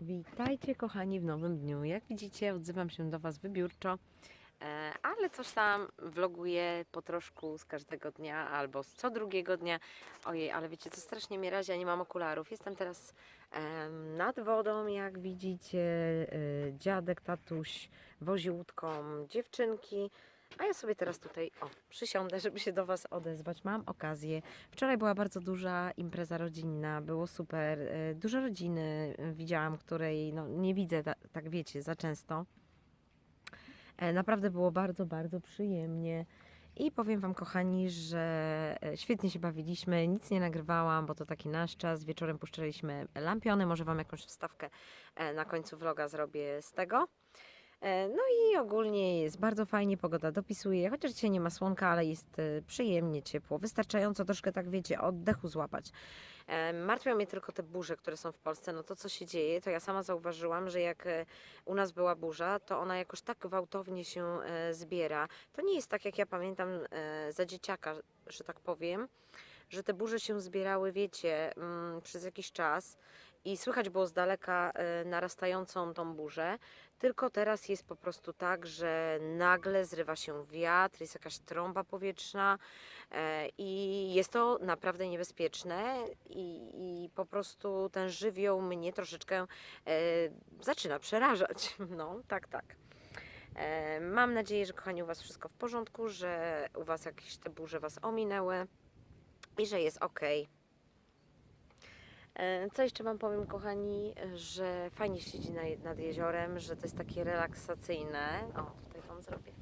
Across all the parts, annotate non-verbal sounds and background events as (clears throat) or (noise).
Witajcie kochani w nowym dniu. Jak widzicie, odzywam się do Was wybiórczo, ale coś tam vloguję po troszku z każdego dnia albo z co drugiego dnia. Ojej, ale wiecie, co strasznie mnie razi, ja nie mam okularów. Jestem teraz nad wodą, jak widzicie. e, Dziadek, tatuś wozi łódką dziewczynki. A ja sobie teraz tutaj, o, przysiądę, żeby się do Was odezwać. Mam okazję. Wczoraj była bardzo duża impreza rodzinna, było super. e, Dużo rodziny e, widziałam, której no, nie widzę, ta, tak wiecie, za często. E, Naprawdę było bardzo, bardzo przyjemnie. I powiem Wam, kochani, że e, świetnie się bawiliśmy. Nic nie nagrywałam, bo to taki nasz czas. Wieczorem puszczaliśmy lampiony. Może Wam jakąś wstawkę e, na końcu vloga zrobię z tego. E, No i ogólnie jest bardzo fajnie, pogoda dopisuje, chociaż dzisiaj nie ma słonka, ale jest e, przyjemnie ciepło, wystarczająco troszkę tak wiecie, oddechu złapać. E, Martwią mnie tylko te burze, które są w Polsce. No to co się dzieje, to ja sama zauważyłam, że jak u nas była burza, to ona jakoś tak gwałtownie się zbiera. To nie jest tak jak ja pamiętam za dzieciaka, że tak powiem, że te burze się zbierały, wiecie, mm, przez jakiś czas i słychać było z daleka e, narastającą tą burzę. Tylko teraz jest po prostu tak, że nagle zrywa się wiatr, jest jakaś trąba powietrzna e, i jest to naprawdę niebezpieczne i, i po prostu ten żywioł mnie troszeczkę e, zaczyna przerażać. (laughs) No, tak, tak. Mam nadzieję, że kochani u Was wszystko w porządku, że u Was jakieś te burze Was ominęły i że jest ok. E, Co jeszcze Wam powiem, kochani, że fajnie siedzi na- nad jeziorem, że to jest takie relaksacyjne. O, tutaj Wam zrobię.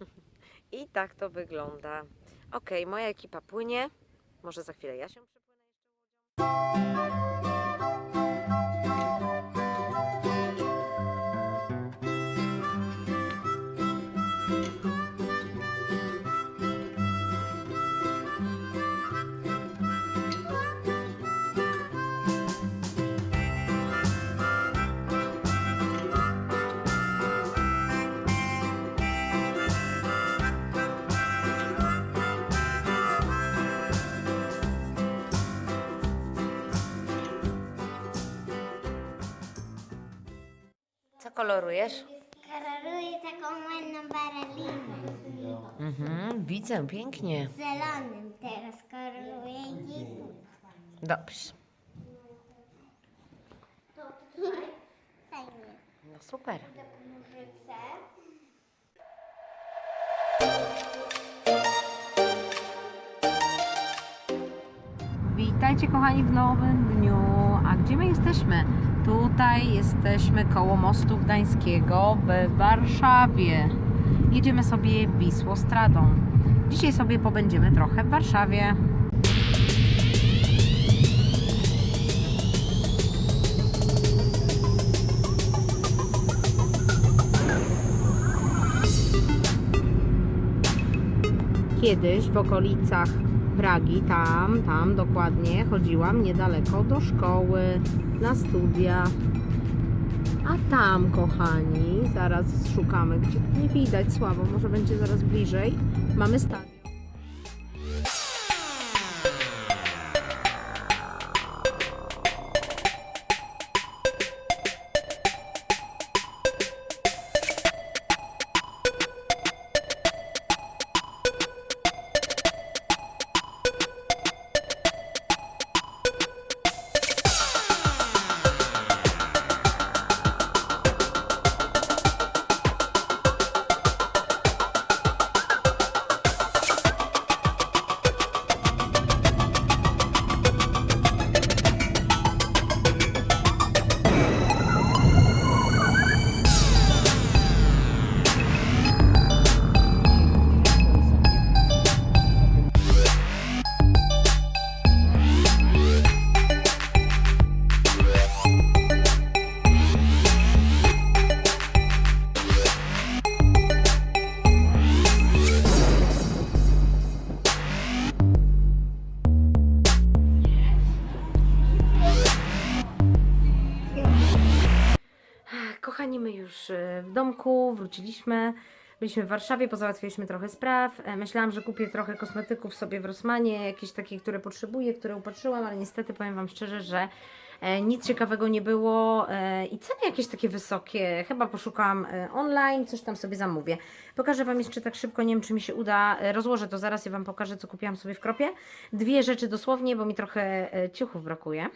(laughs) I tak to wygląda. Ok, moja ekipa płynie. Może za chwilę ja się przypłynę jeszcze łodzią. Kolorujesz? Koloruję taką ładną baralinę. Mhm, widzę, pięknie. Zielonym teraz koloruję i Dobrze. fajnie. No super. Witajcie kochani w nowym dniu. Gdzie my jesteśmy? Tutaj jesteśmy koło mostu gdańskiego w Warszawie. Jedziemy sobie Wisłostradą. Dzisiaj sobie pobędziemy trochę w Warszawie. Kiedyś w okolicach Pragi, tam, tam dokładnie, chodziłam niedaleko do szkoły, na studia. A tam, kochani, zaraz szukamy, gdzie nie widać słabo, może będzie zaraz bliżej. Mamy stadion. Kochani, my już e, w domku wróciliśmy. Byliśmy w Warszawie, pozałatwialiśmy trochę spraw. E, Myślałam, że kupię trochę kosmetyków sobie w Rosmanie, jakieś takie, które potrzebuję, które upatrzyłam, ale niestety powiem Wam szczerze, że e, nic ciekawego nie było i ceny jakieś takie wysokie. Chyba poszukam online, coś tam sobie zamówię. Pokażę Wam jeszcze tak szybko, nie wiem czy mi się uda. Rozłożę to zaraz i Wam pokażę, co kupiłam sobie w kropie. Dwie rzeczy dosłownie, bo mi trochę ciuchów brakuje.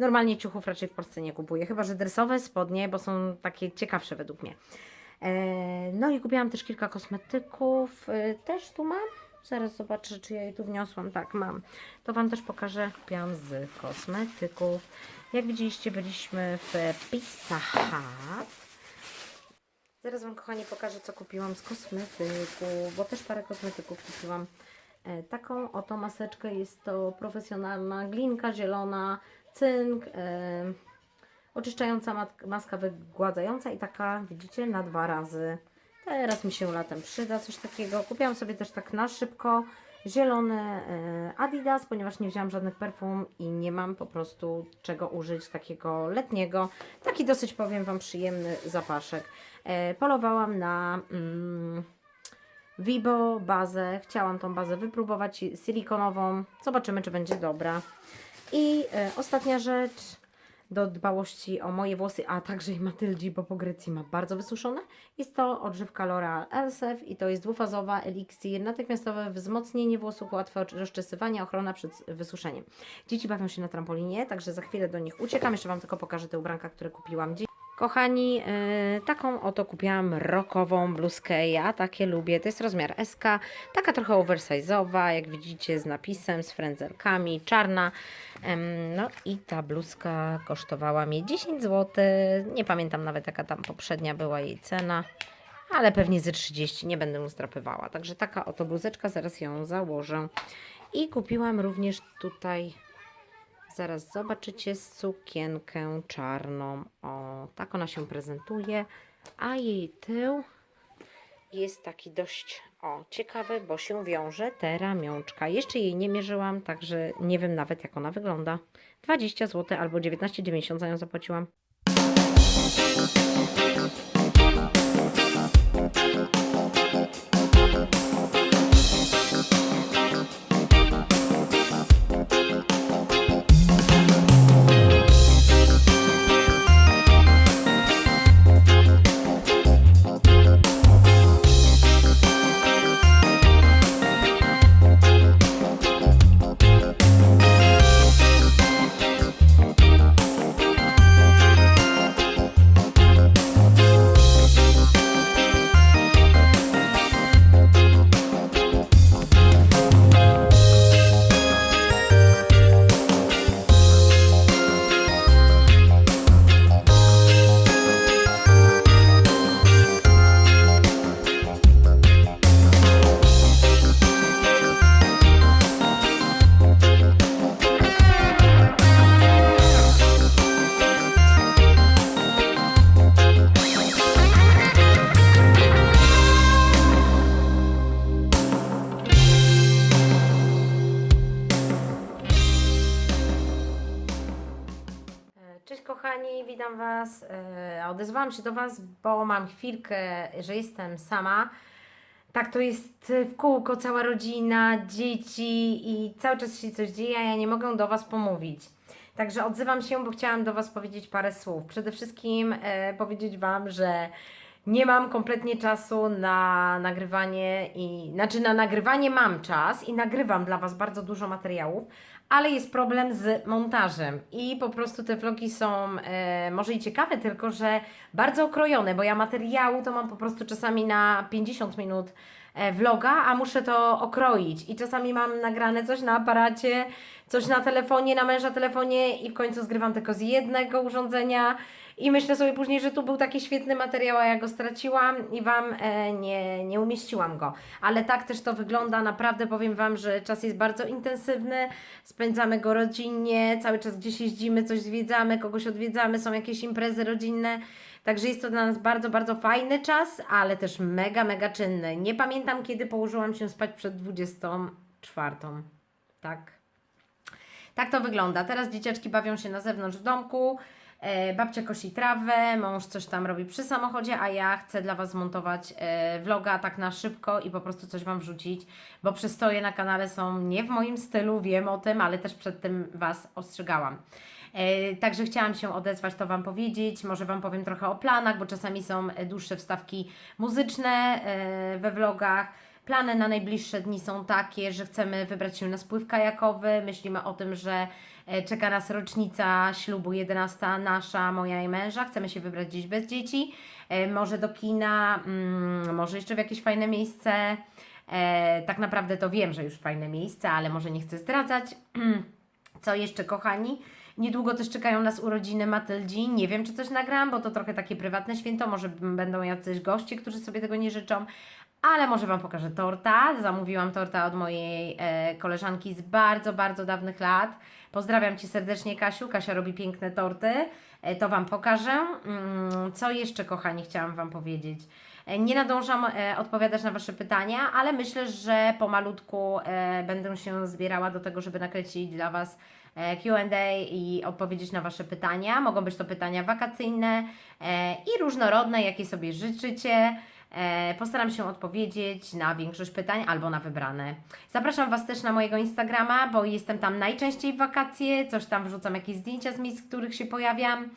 Normalnie ciuchów raczej w Polsce nie kupuję, chyba że dresowe spodnie, bo są takie ciekawsze według mnie. E, No i kupiłam też kilka kosmetyków. E, Też tu mam. Zaraz zobaczę, czy ja je tu wniosłam. Tak, mam. To Wam też pokażę. Kupiłam z kosmetyków. Jak widzieliście, byliśmy w Pizza Hut. Zaraz Wam, kochani, pokażę, co kupiłam z kosmetyków, bo też parę kosmetyków kupiłam. E, taką oto maseczkę. Jest to profesjonalna glinka zielona, cynk, oczyszczająca maska wygładzająca i taka, widzicie, na dwa razy. Teraz mi się latem przyda coś takiego. Kupiłam sobie też tak na szybko zielony Adidas, ponieważ nie wzięłam żadnych perfum i nie mam po prostu czego użyć takiego letniego. Taki dosyć, powiem Wam, przyjemny zapaszek. E, polowałam na mm, Vibo bazę. Chciałam tą bazę wypróbować silikonową. Zobaczymy, czy będzie dobra. I e, ostatnia rzecz do dbałości o moje włosy, a także i Matyldzi, bo po Grecji ma bardzo wysuszone. Jest to odżywka L'Oreal Elsef i to jest dwufazowa eliksir, natychmiastowe wzmocnienie włosów, łatwe rozczesywanie, ochrona przed wysuszeniem. Dzieci bawią się na trampolinie, także za chwilę do nich uciekam. Jeszcze Wam tylko pokażę te ubranka, które kupiłam dziś. Kochani, yy, taką oto kupiłam rokową bluzkę. Ja takie lubię. To jest rozmiar SK, taka trochę oversize'owa, jak widzicie, z napisem, z frędzelkami, czarna. No i ta bluzka kosztowała mnie 10 zł. Nie pamiętam nawet, jaka tam poprzednia była jej cena, ale pewnie ze 30 nie będę mu zdrapywała. Także taka oto bluzeczka, zaraz ją założę. I kupiłam również tutaj Zaraz zobaczycie sukienkę czarną. O, tak ona się prezentuje. A jej tył jest taki dość o, ciekawy, bo się wiąże te ramionczka. Jeszcze jej nie mierzyłam, także nie wiem nawet jak ona wygląda. 20 zł albo 19,90 za nią zapłaciłam. Was. E, Odezwałam się do Was, bo mam chwilkę, że jestem sama. Tak, to jest w kółko cała rodzina, dzieci i cały czas się coś dzieje, a ja nie mogę do Was pomówić. Także odzywam się, bo chciałam do Was powiedzieć parę słów. Przede wszystkim e, powiedzieć Wam, że nie mam kompletnie czasu na nagrywanie i znaczy na nagrywanie mam czas i nagrywam dla Was bardzo dużo materiałów, ale jest problem z montażem i po prostu te vlogi są e, może i ciekawe, tylko że bardzo okrojone, bo ja materiału to mam po prostu czasami na 50 minut e, vloga, a muszę to okroić. I czasami mam nagrane coś na aparacie, coś na telefonie, na męża telefonie i w końcu zgrywam tylko z jednego urządzenia i myślę sobie później, że tu był taki świetny materiał, a ja go straciłam i Wam e, nie, nie umieściłam go. Ale tak też to wygląda. Naprawdę powiem Wam, że czas jest bardzo intensywny. Spędzamy go rodzinnie, cały czas gdzieś jeździmy, coś zwiedzamy, kogoś odwiedzamy, są jakieś imprezy rodzinne. Także jest to dla nas bardzo, bardzo fajny czas, ale też mega, mega czynny. Nie pamiętam, kiedy położyłam się spać przed 24. Tak. Tak to wygląda. Teraz dzieciaczki bawią się na zewnątrz w domku. E, babcia kosi trawę, mąż coś tam robi przy samochodzie, a ja chcę dla Was zmontować e, vloga tak na szybko i po prostu coś Wam wrzucić, bo przystoje na kanale są nie w moim stylu, wiem o tym, ale też przed tym Was ostrzegałam. E, Także chciałam się odezwać, to Wam powiedzieć. Może Wam powiem trochę o planach, bo czasami są dłuższe wstawki muzyczne we vlogach. Plany na najbliższe dni są takie, że chcemy wybrać się na spływ kajakowy. Myślimy o tym, że czeka nas rocznica ślubu 11 nasza, moja i męża. Chcemy się wybrać gdzieś bez dzieci. E, Może do kina, mm, może jeszcze w jakieś fajne miejsce. E, Tak naprawdę to wiem, że już fajne miejsce, ale może nie chcę zdradzać. (clears throat) Co jeszcze, kochani? Niedługo też czekają nas urodziny Matyldzi. Nie wiem, czy coś nagram, bo to trochę takie prywatne święto. Może będą jacyś goście, którzy sobie tego nie życzą. Ale może Wam pokażę torta. Zamówiłam torta od mojej e, koleżanki z bardzo, bardzo dawnych lat. Pozdrawiam Cię serdecznie, Kasiu. Kasia robi piękne torty. E, to Wam pokażę. Mm, co jeszcze, kochani, chciałam Wam powiedzieć? E, Nie nadążam e, odpowiadać na Wasze pytania, ale myślę, że pomalutku e, będę się zbierała do tego, żeby nakręcić dla Was e, Q&A i odpowiedzieć na Wasze pytania. Mogą być to pytania wakacyjne e, i różnorodne, jakie sobie życzycie. E, Postaram się odpowiedzieć na większość pytań albo na wybrane. Zapraszam Was też na mojego Instagrama, bo jestem tam najczęściej w wakacje. Coś tam wrzucam jakieś zdjęcia z miejsc, w których się pojawiam.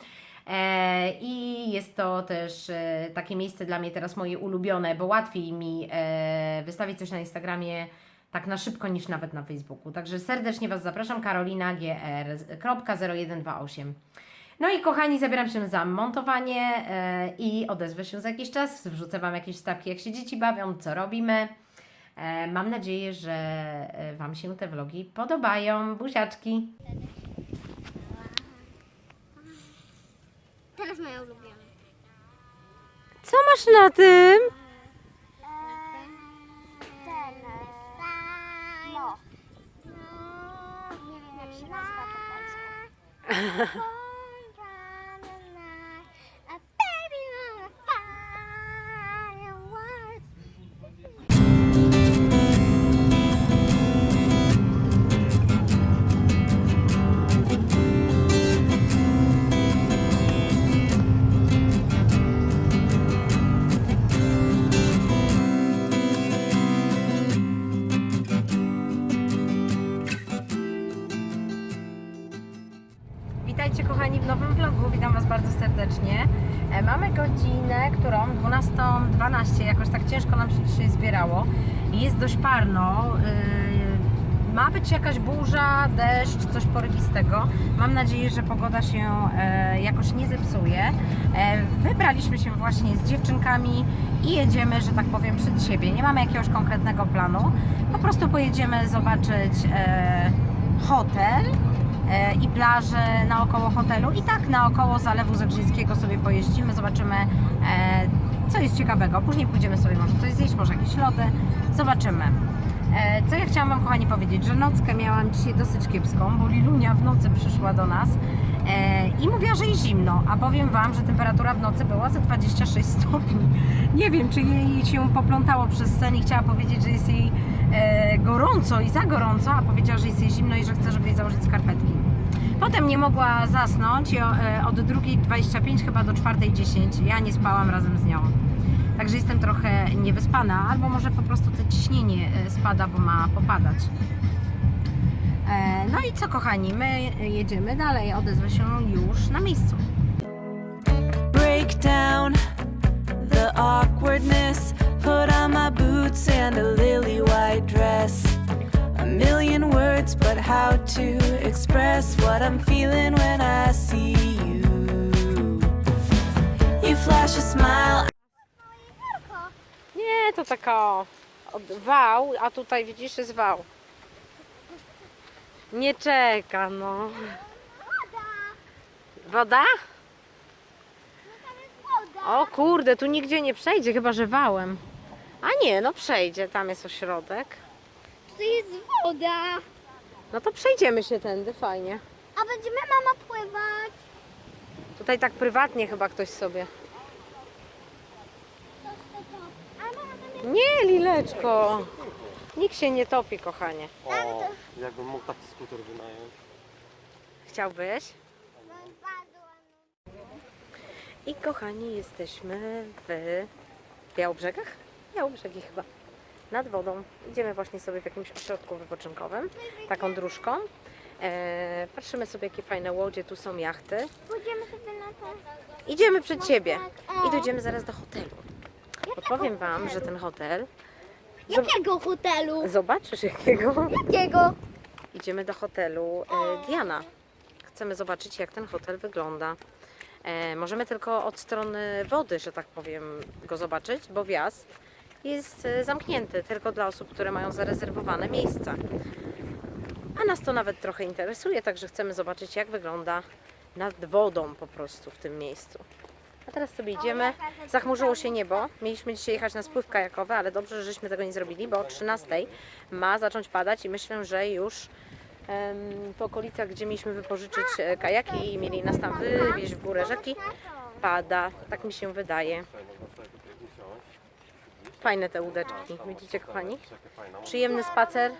E, I jest to też e, takie miejsce dla mnie teraz moje ulubione, bo łatwiej mi wystawić coś na Instagramie tak na szybko niż nawet na Facebooku. Także serdecznie Was zapraszam, karolinagr.0128. No i kochani, zabieram się za montowanie e, i odezwę się za jakiś czas. Wrzucę Wam jakieś wstawki, jak się dzieci bawią, co robimy. E, mam nadzieję, że e, Wam się te vlogi podobają. Buziaczki! Teraz moja ulubiona. Co masz na tym? No. Nie wiem jak się nazywa po polsku. Witajcie kochani w nowym vlogu, witam Was bardzo serdecznie. E, Mamy godzinę, którą 12.12, jakoś tak ciężko nam się dzisiaj zbierało. Jest dość parno, yy, ma być jakaś burza, deszcz, coś porywistego. Mam nadzieję, że pogoda się e, jakoś nie zepsuje. E, Wybraliśmy się właśnie z dziewczynkami i jedziemy, że tak powiem, przed siebie. Nie mamy jakiegoś konkretnego planu, po prostu pojedziemy zobaczyć e, hotel, e, i plaże naokoło hotelu i tak naokoło Zalewu Zegrzyńskiego sobie pojeździmy, zobaczymy e, co jest ciekawego. Później pójdziemy sobie może coś zjeść, może jakieś lody, zobaczymy. E, Co ja chciałam Wam kochani powiedzieć, że nockę miałam dzisiaj dosyć kiepską, bo Lilunia w nocy przyszła do nas e, i mówiła, że jest zimno, a powiem Wam, że temperatura w nocy była za 26 stopni. Nie wiem, czy jej się poplątało przez sen i chciała powiedzieć, że jest jej e, gorąco i za gorąco, a powiedziała, że jest jej zimno i że chce, żeby jej założyć skarpetki. Potem nie mogła zasnąć i e, od 2.25 chyba do 4.10 ja nie spałam razem z nią. Także jestem trochę niewyspana, albo może po prostu to ciśnienie e, spada, bo ma popadać. E, No i co kochani, my jedziemy dalej, odezwę się już na miejscu. break down the awkwardness. Put on my boots and a lily white dress. A million words, but how to express what I'm feeling when I see you? You flash a smile. Nie, to taka od- wał, a tutaj widzisz jest wał. Nie czeka, no. Woda! Woda? No tam jest woda. O kurde, tu nigdzie nie przejdzie, chyba że wałem. A nie, no przejdzie, tam jest ośrodek. Tutaj jest woda. No to przejdziemy się tędy, fajnie. A będziemy mama pływać. Tutaj tak prywatnie chyba ktoś sobie. A mama tam jest... Nie, Lileczko. Nikt się nie topi, kochanie. O, jakbym mógł taki skuter wynająć. Chciałbyś? I kochani, jesteśmy w Białobrzegach? Białobrzegi chyba. Nad wodą. Idziemy właśnie sobie w jakimś ośrodku wypoczynkowym, taką dróżką. E, patrzymy sobie, jakie fajne łodzie, tu są jachty. Pójdziemy sobie na to. Idziemy przed ciebie tak, i dojdziemy zaraz do hotelu. Podpowiem Wam, że ten hotel, Jakiego hotelu? zobaczysz jakiego, Jakiego? idziemy do hotelu e, Diana. Chcemy zobaczyć, jak ten hotel wygląda. E, możemy tylko od strony wody, że tak powiem, go zobaczyć, bo wjazd jest e, zamknięty tylko dla osób, które mają zarezerwowane miejsca. A nas to nawet trochę interesuje, także chcemy zobaczyć, jak wygląda nad wodą po prostu w tym miejscu. A teraz sobie idziemy. Zachmurzyło się niebo. Mieliśmy dzisiaj jechać na spływ kajakowy, ale dobrze, żeśmy tego nie zrobili, bo o 13 ma zacząć padać i myślę, że już w okolicach, gdzie mieliśmy wypożyczyć e, kajaki i mieli nas tam wywieźć w górę rzeki, pada. Tak mi się wydaje. Fajne te łódeczki, widzicie kochani? Przyjemny spacer.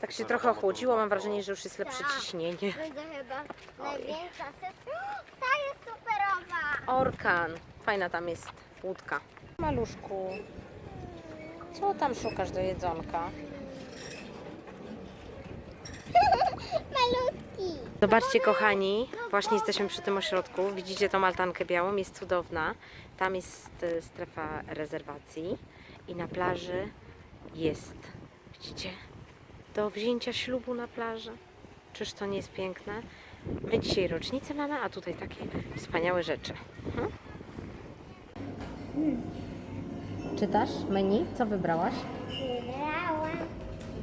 Tak się trochę ochłodziło, mam wrażenie, że już jest lepsze ciśnienie. Będzie chyba największa sesja. Ta jest superowa. Orkan. Fajna tam jest łódka. Maluszku, co tam szukasz do jedzonka? (laughs) Malutki. Zobaczcie kochani, właśnie jesteśmy przy tym ośrodku. Widzicie tą altankę białą, jest cudowna. Tam jest e, strefa rezerwacji i na plaży jest, widzicie, do wzięcia ślubu na plaży. Czyż to nie jest piękne? My dzisiaj rocznicę mamy, a tutaj takie wspaniałe rzeczy. Mhm. Czytasz menu? Co wybrałaś? Wybrałam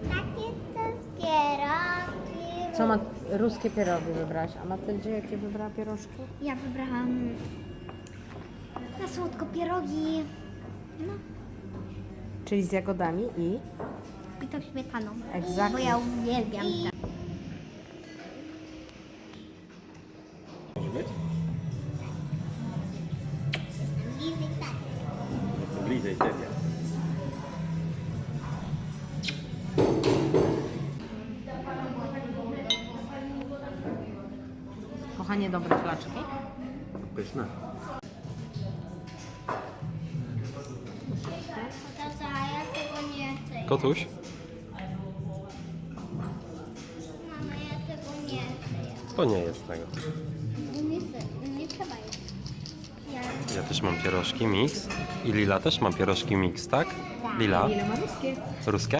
takie to z pierogi. Co ma ruskie pierogi wybrałaś? A Matyldzie jakie wybrała pierożki? Ja wybrałam na słodko pierogi. No, Czyli z jagodami i i to śmietaną. Exactly. Bo ja uwielbiam. Może być? tak. Bliżej ciebie. kochanie dobre flaczki. Pyszne. Kotuś? Mama, ja tego nie chcę. To nie jest tego. Nie chcę, nie trzeba jeść. Ja Ja też mam pierożki mix. I Lila też ma pierożki mix, tak? Lila? Ile ma ruskie? Ruskie?